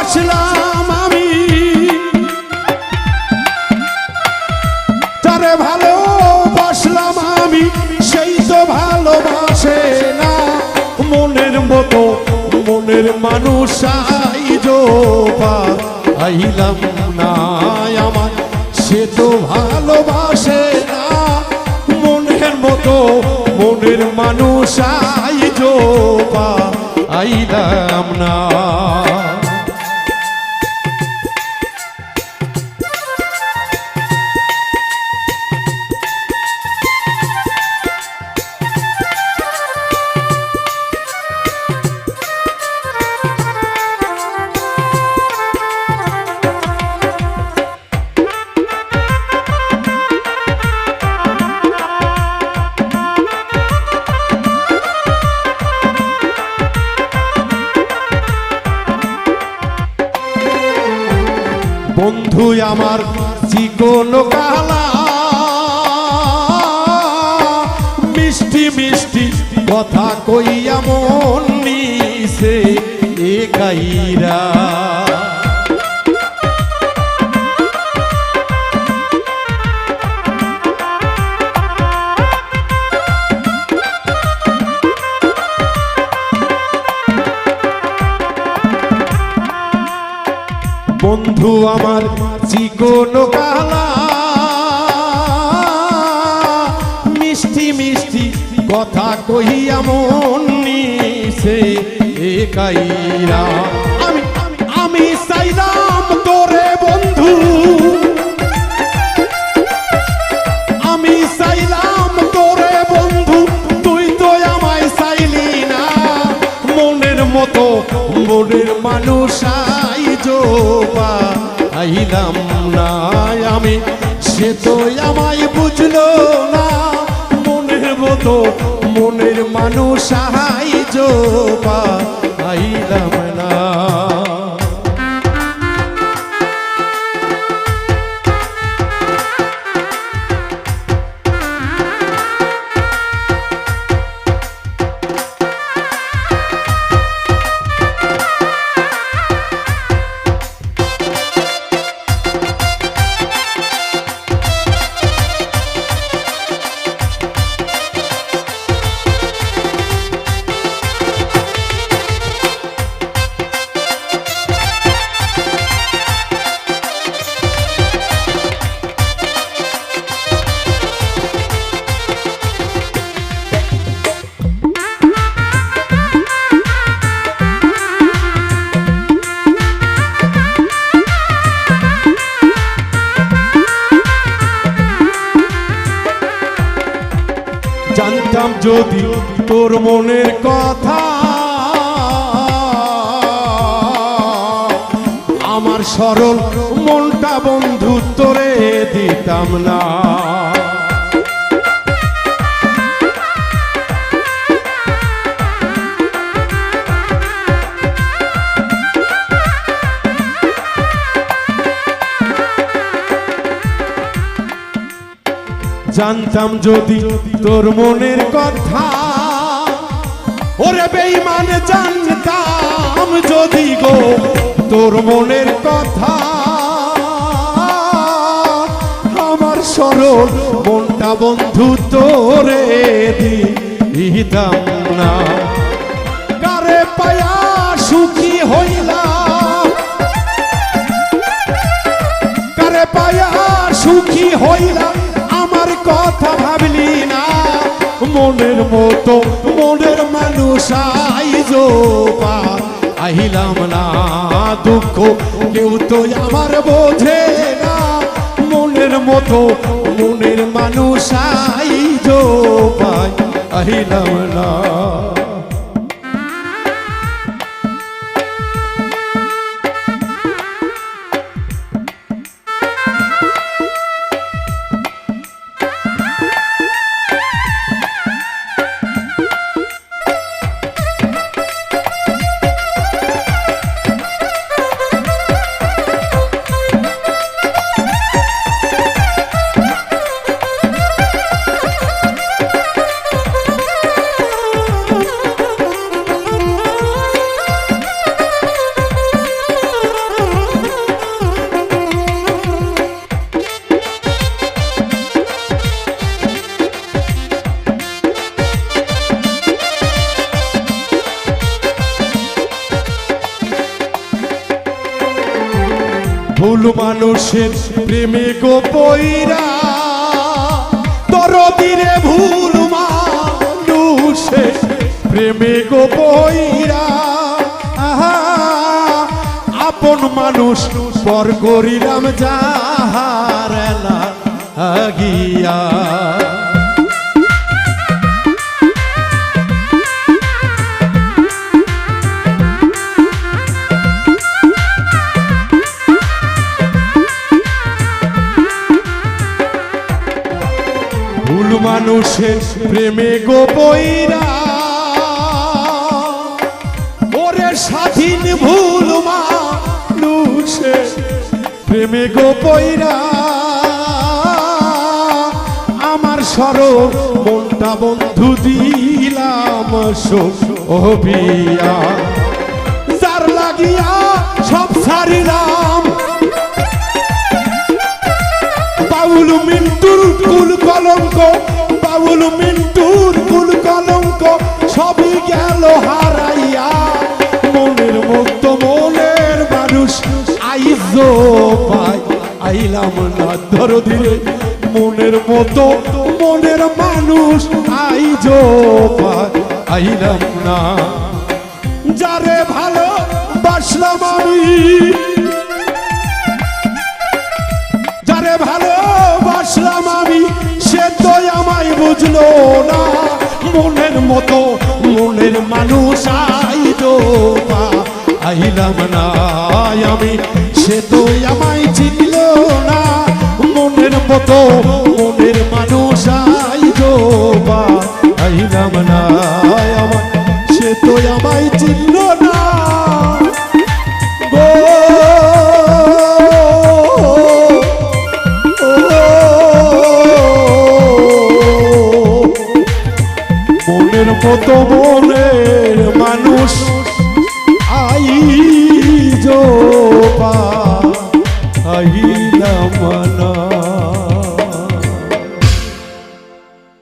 বাসলাম আমি। তারে ভালো বাসলাম আমি, সেই তো ভালোবাসে না। মনের মতো, মনের মানুষ আইলাম না আমার, সে তো ভালোবাসে না। মনের মতো, মনের মানুষ আইলাম না বন্ধু আমার চিকন কালা। মিষ্টি মিষ্টি কথা কইয়া মন নিছে এ গাইরা বন্ধু আমার চিকন কালা। মিষ্টি মিষ্টি কথা কহিয়া মন নিছে এ কাইরা। আমি আমি চাইলাম তোরে বন্ধু। আমি চাইলাম তোরে বন্ধু। তুই তো আমায় চাইলি না। মনের মতো মনের মানুষ আইলাম না আমি। সে তো আমায় বুঝলো না। মনের মতো মনের মানুষ সাহায্য আইলাম জানতাম যদি তোর মনের কথা আমার সরল মনটা বন্ধু তোরে দিতাম না। জানতাম যদি তোর মনের কথা। ওরে বেইমান জানতাম যদি গো তোর মনের কথা। আমার সরল মনটা বন্ধু তোরে দিতাম না। কারে পায়া সুখী হইলাম? কারে পায়া সুখী হইলাম? কথা ভাবলি না। মনের মতো, মনের মানুষ পা। আহিলাম না দুঃখ, কেউ তো আমার বোঝে না। মনের মতো, মনের মানুষ যো পাই আহিলাম না ভুল মানুষের প্রেমে গো পইরা, দরদিরে ভুল মানুষের প্রেমে গো পইরা। আপন মানুষ পর করিলাম যাহার গিয়া মানুষের প্রেমে গো পইরা ওরে স্বাধীন ভুল মানুষের প্রেমে গো পইরা আমার সর মনটা বন্ধু দিলাম সোভিয়া যার লাগিয়া সব সারিলাম বাউল মিন্টুর কুল কলঙ্ক বাউল মিন্টুর কুল কলঙ্ক সবই গেল হারাইয়া। মনের মতো মনের মানুষ আইজ পাই। আইলাম না ধরো ধীরে মনের মতো মনের মানুষ আইজ পাই। আইলাম না। যারে ভালো বাসলাম আমি। যারে ভালোবাসলাম আমি। সে তো আমায় বুঝলো না। মনের মতো মনের মানুষ আইলো পা। আইলাম না, আমি সে তো আমায় চিনল না। মনের মতো মনের মানুষ আইলো পা। আইলাম না আমার সে তো আমায় চিনল মনের মতো মনের মানুষ।